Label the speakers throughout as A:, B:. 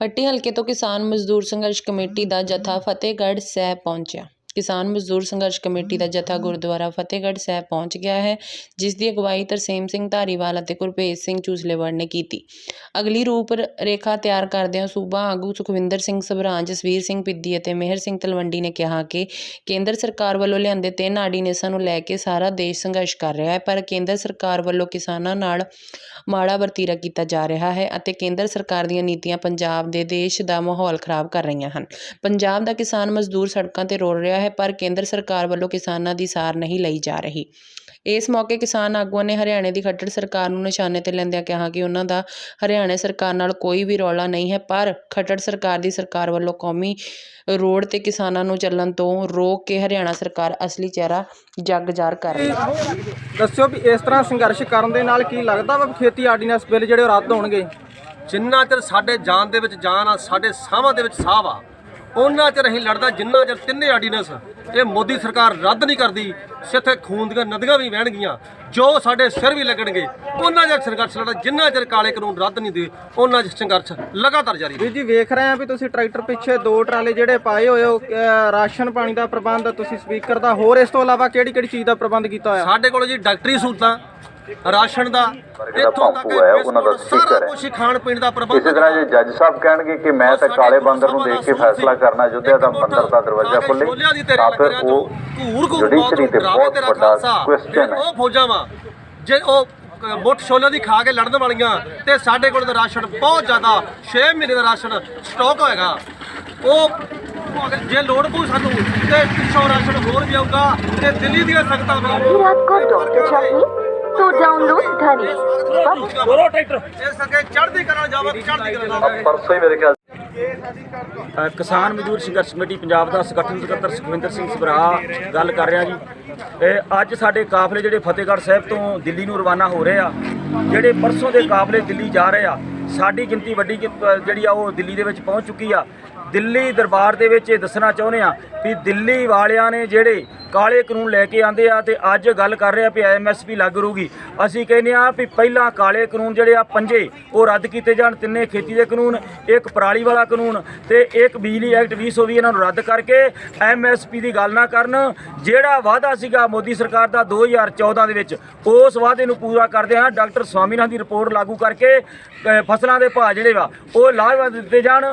A: ਪੱਟੀ ਹਲਕੇ ਤੋਂ ਕਿਸਾਨ ਮਜ਼ਦੂਰ ਸੰਘਰਸ਼ ਕਮੇਟੀ ਦਾ ਜਥਾ ਫਤਿਹਗੜ੍ਹ ਸਾਹਿਬ ਪਹੁੰਚਿਆ। ਕਿਸਾਨ ਮਜ਼ਦੂਰ ਸੰਘਰਸ਼ ਕਮੇਟੀ ਦਾ ਜਥਾ ਗੁਰਦੁਆਰਾ ਫਤਿਹਗੜ੍ਹ ਸਾਹਿਬ ਪਹੁੰਚ ਗਿਆ ਹੈ ਜਿਸ ਦੀ ਅਗਵਾਈ ਤਰਸੇਮ ਸਿੰਘ ਧਾਰੀਵਾਲ ਅਤੇ ਗੁਰਭੇਜ ਸਿੰਘ ਚੂਸਲੇਵੜ ਨੇ ਕੀਤੀ। ਅਗਲੀ ਰੂਪ ਰੇਖਾ ਤਿਆਰ ਕਰਦਿਆਂ ਸੂਬਾ ਆਗੂ ਸੁਖਵਿੰਦਰ ਸਿੰਘ ਸਭਰਾਂ ਜਸਵੀਰ ਸਿੰਘ ਪਿੱਦੀ ਅਤੇ ਮਿਹਰ ਸਿੰਘ ਤਲਵੰਡੀ ਨੇ ਕਿਹਾ ਕਿ ਕੇਂਦਰ ਸਰਕਾਰ ਵੱਲੋਂ ਲਿਆਂਦੇ ਤਿੰਨ ਆਰਡੀਨੈਂਸਾਂ ਨੂੰ ਲੈ ਕੇ ਸਾਰਾ ਦੇਸ਼ ਸੰਘਰਸ਼ ਕਰ ਰਿਹਾ ਹੈ ਪਰ ਕੇਂਦਰ ਸਰਕਾਰ ਵੱਲੋਂ ਕਿਸਾਨਾਂ ਨਾਲ ਮਾੜਾ ਵਰਤੀਰਾ ਕੀਤਾ ਜਾ ਰਿਹਾ ਹੈ ਅਤੇ ਕੇਂਦਰ ਸਰਕਾਰ ਦੀਆਂ ਨੀਤੀਆਂ ਪੰਜਾਬ ਦੇ ਦੇਸ਼ ਦਾ ਮਾਹੌਲ ਖਰਾਬ ਕਰ ਰਹੀਆਂ ਹਨ। ਪੰਜਾਬ ਦਾ ਕਿਸਾਨ ਮਜ਼ਦੂਰ ਸੜਕਾਂ ਤੇ ਰੋਲ ਰਿਹਾ ਹੈ ਪਰ ਕੇਂਦਰ ਸਰਕਾਰ ਵੱਲੋਂ ਕਿਸਾਨਾਂ ਦੀ ਸਾਰ ਨਹੀਂ ਲਈ ਜਾ ਰਹੀ। ਇਸ ਮੌਕੇ ਕਿਸਾਨ ਆਗੂਆਂ ਨੇ ਹਰਿਆਣੇ ਦੀ ਖੱਟੜ ਸਰਕਾਰ ਨੂੰ ਨਿਸ਼ਾਨੇ ਤੇ ਲੈਂਦਿਆਂ ਕਿਹਾ ਕਿ ਉਹਨਾਂ ਦਾ ਹਰਿਆਣਾ ਸਰਕਾਰ ਨਾਲ ਕੋਈ ਵੀ ਰੌਲਾ ਨਹੀਂ ਹੈ ਪਰ ਖੱਟੜ ਸਰਕਾਰ ਦੀ ਸਰਕਾਰ ਵੱਲੋਂ ਕੌਮੀ ਰੋਡ ਤੇ ਕਿਸਾਨਾਂ ਨੂੰ ਚੱਲਣ ਤੋਂ ਰੋਕ ਕੇ ਹਰਿਆਣਾ ਸਰਕਾਰ ਅਸਲੀ ਚਿਹਰਾ ਜੱਗ ਜ਼ਾਹਰ ਕਰ ਰਹੀ ਹੈ।
B: ਦੱਸਿਓ ਵੀ ਇਸ ਤਰ੍ਹਾਂ ਸੰਘਰਸ਼ ਕਰਨ ਦੇ ਨਾਲ ਕੀ ਲੱਗਦਾ ਵਾ ਖੇਤੀ ਆਰਡੀਨੈਂਸ ਬਿੱਲ ਜਿਹੜੇ ਰੱਦ ਹੋਣਗੇ?
C: ਜਿੰਨਾ ਚਿਰ ਸਾਡੇ ਜਾਨ ਦੇ ਵਿੱਚ ਜਾਨ ਆ ਸਾਡੇ ਸਾਹਾਂ ਦੇ ਵਿੱਚ ਸਾਹ ਆ ਉਹਨਾਂ ਚਿਰ ਅਸੀਂ ਲੜਦਾ ਜਿੰਨਾ ਚਿਰ ਤਿੰਨੇ ਆਰਡੀਨੈਂਸ ਇਹ ਮੋਦੀ ਸਰਕਾਰ ਰੱਦ ਨਹੀਂ ਕਰਦੀ ਸਿੱਥੇ ਖੂਨ ਦੀਆਂ ਨਦੀਆਂ ਵੀ ਵਹਿਣਗੀਆਂ ਜੋ ਸਾਡੇ ਸਿਰ ਵੀ ਲੱਗਣਗੇ ਉਹਨਾਂ ਚਿਰ ਸੰਘਰਸ਼ ਲੜਦਾ ਜਿੰਨਾ ਚਿਰ ਕਾਲੇ ਕਾਨੂੰਨ ਰੱਦ ਨਹੀਂ ਦੇ ਉਹਨਾਂ ਚਿਰ ਸੰਘਰਸ਼ ਲਗਾਤਾਰ ਜਾਰੀ
B: ਵੀਰ ਜੀ ਵੇਖ ਰਹੇ ਆ ਵੀ ਤੁਸੀਂ ਟਰੈਕਟਰ ਪਿੱਛੇ ਦੋ ਟਰਾਲੇ ਜਿਹੜੇ ਪਾਏ ਹੋਏ ਹੋ ਰਾਸ਼ਨ ਪਾਣੀ ਦਾ ਪ੍ਰਬੰਧ ਤੁਸੀਂ ਸਪੀਕਰ ਦਾ ਹੋਰ ਇਸ ਤੋਂ ਇਲਾਵਾ ਕਿਹੜੀ ਕਿਹੜੀ ਚੀਜ਼ ਦਾ ਪ੍ਰਬੰਧ ਕੀਤਾ ਹੋਇਆ?
C: ਸਾਡੇ ਕੋਲ ਜੀ ਡਾਕਟਰੀ ਸਹੂਲਤਾਂ ਰਾਸ਼ਨ ਦਾ ਇੱਥੋਂ ਤੱਕ
D: ਉਹਨਾਂ ਦਾ
C: ਸਾਰਾ ਕੁਝ ਖਾਣ ਪੀਣ ਦਾ ਪ੍ਰਬੰਧ
D: ਇਸੇ ਤਰ੍ਹਾਂ ਜੇ ਜੱਜ ਸਾਹਿਬ ਕਹਿਣਗੇ ਕਿ ਮੈਂ ਤਾਂ ਕਾਲੇ ਬੰਦਰ ਨੂੰ ਦੇਖ ਕੇ ਫੈਸਲਾ ਕਰਨਾ ਜੁੱਧਿਆ ਦਾ ਬੰਦਰ ਦਾ ਦਰਵਾਜ਼ਾ ਖੋਲੇ ਤਾਂ ਫਿਰ ਉਹ ਜੁਡੀਸ਼ਰੀ ਤੇ ਬਹੁਤ ਵੱਡਾ ਕੁਐਸਚਨ ਹੈ।
C: ਉਹ ਫੌਜਾਂ ਵਾ ਜੇ ਉਹ ਮੁੱਠ ਛੋਲੇ ਦੀ ਖਾ ਕੇ ਲੜਨ ਵਾਲੀਆਂ ਤੇ ਸਾਡੇ ਕੋਲ ਦਾ ਰਾਸ਼ਨ ਬਹੁਤ ਜ਼ਿਆਦਾ 6 ਮਹੀਨੇ ਦਾ ਰਾਸ਼ਨ ਸਟਾਕ ਹੋਏਗਾ। ਉਹ ਜੇ ਲੋੜ ਪਊ ਸਾਨੂੰ ਤੇ ਪਿੱਛੋਂ ਰਾਸ਼ਨ ਹੋਰ ਵੀ ਆਊਗਾ ਤੇ ਦਿੱਲੀ ਦੀਆਂ ਸੰਗਤਾਂ ਵੀ
E: to download Dhani.
C: ਬੋਲੋ ਟਰੈਕਟਰ। ਇਹ ਸਕੇ ਚੜ੍ਹਦੀ ਕਰਾ ਜਾਵਾ ਚੜ੍ਹਦੀ ਕਰਾ
D: ਪਰਸੋਂ ਹੀ ਮੇਰੇ ਖਿਆਲ
F: ਕਿਸਾਨ ਮਜ਼ਦੂਰ ਸੰਘਰਸ਼ ਕਮੇਟੀ ਪੰਜਾਬ ਦਾ ਸੰਗਠਨ ਸਕੱਤਰ ਸੁਖਵਿੰਦਰ ਸਿੰਘ ਸਬਰਾ ਗੱਲ ਕਰ ਰਿਹਾ ਜੀ। ਇਹ ਅੱਜ ਸਾਡੇ ਕਾਫਲੇ ਜਿਹੜੇ ਫਤਿਹਗੜ੍ਹ ਸਾਹਿਬ ਤੋਂ ਦਿੱਲੀ ਨੂੰ ਰਵਾਨਾ ਹੋ ਰਹੇ ਆ ਜਿਹੜੇ ਪਰਸੋਂ ਦੇ ਕਾਫਲੇ ਦਿੱਲੀ ਜਾ ਰਹੇ ਆ ਸਾਡੀ ਗਿਣਤੀ ਵੱਡੀ ਜਿਹੜੀ ਆ ਉਹ ਦਿੱਲੀ ਦੇ ਵਿੱਚ ਪਹੁੰਚ ਚੁੱਕੀ ਆ। ਦਿੱਲੀ ਦਰਬਾਰ ਦੇ ਵਿੱਚ ਇਹ ਦੱਸਣਾ ਚਾਹੁੰਦੇ ਆ ਵੀ ਦਿੱਲੀ ਵਾਲਿਆਂ ਨੇ ਜਿਹੜੇ ਕਾਲੇ ਕਾਨੂੰਨ ਲੈ ਕੇ ਆਂਦੇ ਆ ਤੇ ਅੱਜ ਗੱਲ ਕਰ ਰਹੇ ਆ ਵੀ ਐਮਐਸਪੀ ਲੱਗ ਰੂਗੀ ਅਸੀਂ ਕਹਿੰਦੇ ਆ ਵੀ ਪਹਿਲਾਂ ਕਾਲੇ ਕਾਨੂੰਨ ਜਿਹੜੇ ਆ ਪੰਜੇ, ਉਹ ਰੱਦ ਕੀਤੇ ਜਾਣ, ਤਿੰਨੇ ਖੇਤੀ ਦੇ ਕਾਨੂੰਨ, ਇੱਕ ਪਰਾਲੀ ਵਾਲਾ ਕਾਨੂੰਨ ਤੇ ਇੱਕ ਬਿਜਲੀ ਐਕਟ 2020 ਇਹਨਾਂ ਨੂੰ ਰੱਦ ਕਰਕੇ ਐਮਐਸਪੀ ਦੀ ਗੱਲ ਨਾ ਕਰਨ। ਜਿਹੜਾ ਵਾਅਦਾ ਸੀਗਾ ਮੋਦੀ ਸਰਕਾਰ ਦਾ 2014 ਦੇ ਵਿੱਚ, ਉਸ ਵਾਅਦੇ ਨੂੰ ਪੂਰਾ ਕਰਦੇ ਆ। ਡਾਕਟਰ ਸਵਾਮੀਨਾਥਨ ਦੀ ਰਿਪੋਰਟ ਲਾਗੂ ਕਰਕੇ ਫਸਲਾਂ ਦੇ ਭਾਅ ਜਿਹੜੇ ਵਾ, ਉਹ ਲਾਹੇਵੰਦ ਦਿੱਤੇ ਜਾਣ।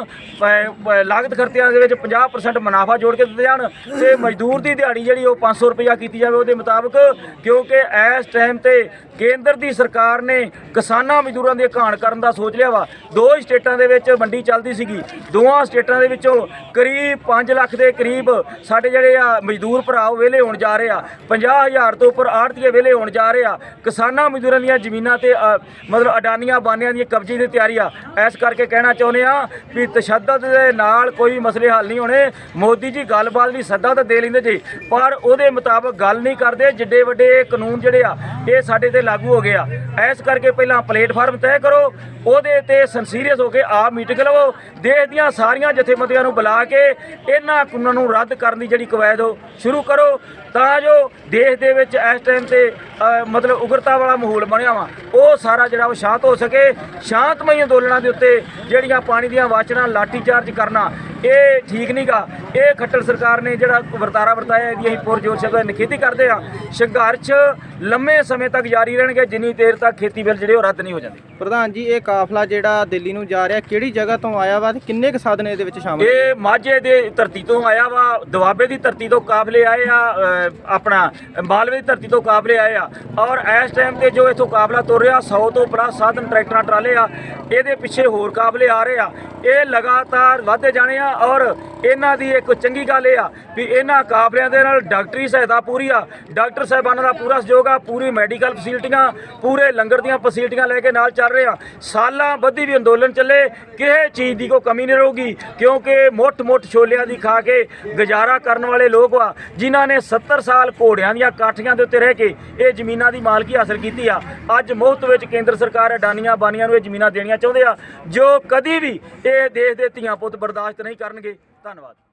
F: ਲਾਗਤ ਖਰਚਿਆਂ ਦੇ ਵਿੱਚ 50% ਮੁਨਾਫਾ ਜੋੜ ਕੇ ਦਿੱਤੇ ਜਾਣ ਤੇ ਮਜ਼ਦੂਰ ਦੀ ਦਿਹਾੜੀ ਜਿਹੜੀ ਉਹ 500 ਰੁਪਇਆ ਕੀਤੀ ਜਾਵੇ ਉਹਦੇ ਮੁਤਾਬਕ ਕਿਉਂਕਿ ਇਸ ਟਾਈਮ ਤੇ ਕੇਂਦਰ ਦੀ ਸਰਕਾਰ ਨੇ ਕਿਸਾਨਾਂ ਮਜ਼ਦੂਰਾਂ ਦੀ ਘਾਣ ਕਰਨ ਦਾ ਸੋਚ ਲਿਆ ਵਾ। ਦੋ ਸਟੇਟਾਂ ਦੇ ਵਿੱਚ ਮੰਡੀ ਚੱਲਦੀ ਸੀਗੀ। ਦੋਵਾਂ ਸਟੇਟਾਂ ਦੇ ਵਿੱਚੋਂ ਕਰੀਬ 5 ਲੱਖ ਦੇ ਕਰੀਬ ਸਾਡੇ ਜਿਹੜੇ ਆ ਮਜ਼ਦੂਰ ਭਰਾ ਉਹ ਵਿਹਲੇ ਹੋਣ ਜਾ ਰਹੇ ਆ। 50000 ਤੋਂ ਉੱਪਰ ਆੜਤੀਏ ਵਿਹਲੇ ਹੋਣ ਜਾ ਰਹੇ ਆ। ਕਿਸਾਨਾਂ ਮਜ਼ਦੂਰਾਂ ਦੀਆਂ ਜ਼ਮੀਨਾਂ ਤੇ ਅ, ਮਤਲਬ ਅਡਾਨੀਆਂ ਬਾਨੀਆਂ ਦੀ ਕਬਜ਼ੇ ਦੀ ਤਿਆਰੀ ਆ। ਇਸ ਕਰਕੇ ਕਹਿਣਾ ਚਾਹੁੰਦੇ ਆ ਵੀ ਤਸ਼ੱਦਦ ਦੇ ਨਾਲ ਕੋਈ ਮਸਲੇ ਹੱਲ ਨਹੀਂ ਹੋਣੇ। ਮੋਦੀ ਜੀ ਗੱਲਬਾਤ ਵੀ ਸੱਦਾ ਤਾਂ ਦੇ ਲੈਂਦੇ ਜੀ। ਪਰ ਉਹਦੇ ਮੁਤਾਬਕ ਗੱਲ ਨਹੀਂ ਕਰਦੇ, ਜਿੱਡੇ ਵੱਡੇ ਕਾਨੂੰਨ ਜਿਹੜੇ ਆ, ਇਹ ਸਾਡੇ ਤੇ ਲਾਗੂ ਹੋ ਗਏ ਆ। ਇਸ ਕਰਕੇ ਪਹਿਲਾਂ ਪਲੇਟਫਾਰਮ ਤੈਅ ਕਰੋ, ਉਹਦੇ ਤੇ ਸੰਸੀਰੀਅਸ ਹੋ ਕੇ ਆਪ ਮੀਟਿੰਗ ਲਵੋ, ਦੇਸ਼ ਦੀਆਂ ਸਾਰੀਆਂ ਜਥੇਬੰਦੀਆਂ ਨੂੰ ਬੁਲਾ ਕੇ ਇਹਨਾਂ ਕਾਨੂੰਨਾਂ ਨੂੰ ਰੱਦ ਕਰਨ ਦੀ ਜਿਹੜੀ ਕਵਾਇਦ ਉਹ ਸ਼ੁਰੂ ਕਰੋ, ਤਾਂ ਜੋ ਦੇਸ਼ ਦੇ ਵਿੱਚ ਇਸ ਟਾਈਮ ਤੇ ਮਤਲਬ ਉਗਰਤਾ ਵਾਲਾ ਮਾਹੌਲ ਬਣਿਆ ਵਾ, ਉਹ ਸਾਰਾ ਜਿਹੜਾ ਉਹ ਸ਼ਾਂਤ ਹੋ ਸਕੇ, ਸ਼ਾਂਤਮਈ ਅੰਦੋਲਨਾਂ ਦੇ ਉੱਤੇ ਜਿਹੜੀਆਂ ਪਾਣੀ ਦੀਆਂ ਵਾਚਣਾ ਲਾਠੀਚਾਰਜ ਕਰਨਾ, ਇਹ ਠੀਕ ਨਹੀਂਗਾ ਇਹ ਖੱਟਰ ਸਰਕਾਰ ਨੇ ਜਿਹੜਾ ਵਰਤਾਰਾ ਵਰਤਾਇਆ ਇਹਦੀ ਅਸੀਂ ਪੁਰਜੋਰ ਸ਼ਬਦ ਨਿਖੇਧੀ ਕਰਦੇ ਹਾਂ। ਸੰਘਰਸ਼ ਲੰਮੇ ਸਮੇਂ ਤੱਕ ਜਾਰੀ ਰਹਿਣਗੇ, ਜਿੰਨੀ ਦੇਰ ਤੱਕ ਖੇਤੀ ਬਿੱਲ ਜਿਹੜੇ ਉਹ ਰੱਦ ਨਹੀਂ ਹੋ ਜਾਂਦੇ।
B: ਪ੍ਰਧਾਨ ਜੀ, ਇਹ ਕਾਫਲਾ ਜਿਹੜਾ ਦਿੱਲੀ ਨੂੰ ਜਾ ਰਿਹਾ, ਕਿਹੜੀ ਜਗ੍ਹਾ ਤੋਂ ਆਇਆ ਵਾ ਤੇ ਕਿੰਨੇ ਕੁ ਸਾਧਨ ਇਹਦੇ ਵਿੱਚ ਸ਼ਾਮਲ
F: ਇਹ ਮਾਝੇ ਦੇ ਧਰਤੀ ਤੋਂ ਆਇਆ ਵਾ, ਦੁਆਬੇ ਦੀ ਧਰਤੀ ਤੋਂ ਕਾਫਲੇ ਆਏ ਆ ਆਪਣਾ ਮਾਲਵੇ ਦੀ ਧਰਤੀ ਤੋਂ ਕਾਫਲੇ ਆਏ ਆ। ਔਰ ਇਸ ਟਾਈਮ ਤੇ ਜੋ ਇਥੋਂ ਕਾਫਲਾ ਤੁਰ ਰਿਹਾ 100 ਤੋਂ ਪਲੱਸ ਸਾਧਨ ਟਰੈਕਟਰਾਂ, ਟਰਾਲੇ ਆ, ਇਹਦੇ ਪਿੱਛੇ ਹੋਰ ਕਾਫਲੇ ਆ ਰਹੇ ਆ। ਇਹ ਲਗਾਤਾਰ ਵਧਦੇ ਜਾਣੇ ਆ ਔਰ ਇਹਨਾਂ ਦੀ ਇੱਕ ਚੰਗੀ ਗੱਲ ਇਹ ਆ ਵੀ ਇਹਨਾਂ ਕਾਫਲਿਆਂ ਦੇ ਨਾਲ ਡਾਕਟਰੀ ਸਹਾਇਤਾ ਪੂਰੀ ਆ। ਡਾਕਟਰ ਸਾਹਿਬਾਨਾਂ ਦਾ ਪੂਰਾ ਸਹਿਯੋਗ ਆ, ਪੂਰੀ ਮੈਡੀਕਲ ਫੈਸਿਲਿਟੀਆਂ, ਪੂਰੇ ਲੰਗਰ ਦੀਆਂ ਫੈਸਿਲਿਟੀਆਂ ਲੈ ਕੇ ਨਾਲ ਚੱਲ ਰਹੇ ਆ। ਸਾਲਾਂ ਬੱਧੀ ਵੀ ਅੰਦੋਲਨ ਚੱਲੇ, ਕਿਸੇ ਚੀਜ਼ ਦੀ ਕੋਈ ਕਮੀ ਨਹੀਂ ਰਹੂਗੀ, ਕਿਉਂਕਿ ਮੁੱਠ-ਮੁੱਠ ਛੋਲਿਆਂ ਦੀ ਖਾ ਕੇ ਗੁਜ਼ਾਰਾ ਕਰਨ ਵਾਲੇ ਲੋਕ ਆ, ਜਿਨ੍ਹਾਂ ਨੇ 70 ਸਾਲ ਘੋੜਿਆਂ ਦੀਆਂ ਕਾਠੀਆਂ ਦੇ ਉੱਤੇ ਰਹਿ ਕੇ ਇਹ ਜ਼ਮੀਨਾਂ ਦੀ ਮਾਲਕੀ ਹਾਸਲ ਕੀਤੀ ਆ। ਅੱਜ ਮੁਫਤ ਵਿੱਚ ਕੇਂਦਰ ਸਰਕਾਰ ਅਡਾਨੀਆਂ ਬਾਨੀਆਂ ਨੂੰ ਇਹ ਜ਼ਮੀਨਾਂ ਦੇਣੀਆਂ ਚਾਹੁੰਦੇ ਆ, ਜੋ ਕਦੀ ਵੀ ਇਹ ਦੇਸ਼ ਦੇ ਧੀਆਂ ਪੁੱਤ ਬਰਦਾਸ਼ਤ ਨਹੀਂ ਕਰਨਗੇ। ਧੰਨਵਾਦ।